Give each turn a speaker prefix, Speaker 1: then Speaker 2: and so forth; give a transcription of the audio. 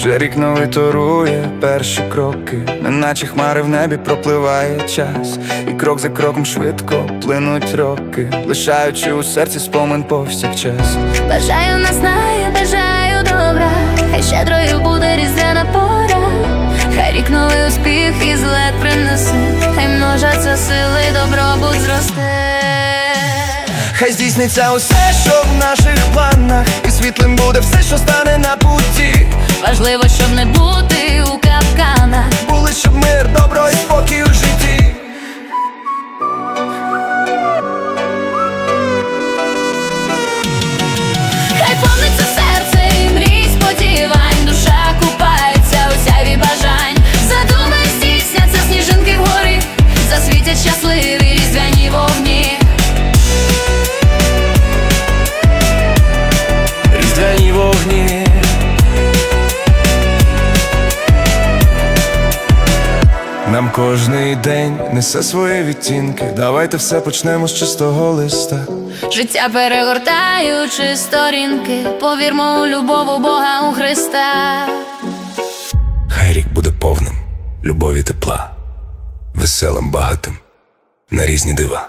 Speaker 1: Вже рік новий торує перші кроки, неначе хмари в небі пропливає час, і крок за кроком швидко плинуть роки, лишаючи у серці спомин повсякчас.
Speaker 2: Бажаю наснаги, бажаю добра, хай щедрою буде різдвяна пора, хай рік новий успіх і злет принесе, хай множаться сили, добробут зросте.
Speaker 1: Хай здійсниться усе, що в наших
Speaker 2: Важливо, щоб не бути у капканах.
Speaker 1: Були, щоб мир, добро і спокій у житті.
Speaker 2: Хай повниться серце і мрій сподівань, душа купається у сяві бажань. Задуми здійсняться сніжинки вгорі, засвітять щасливі
Speaker 1: Нам кожний день несе свої відтінки. Давайте все почнемо з чистого листа.
Speaker 2: Життя перегортаючи сторінки, повірмо у любов у Бога у Христа.
Speaker 1: Хай рік буде повним любові тепла, веселим багатим на різні дива.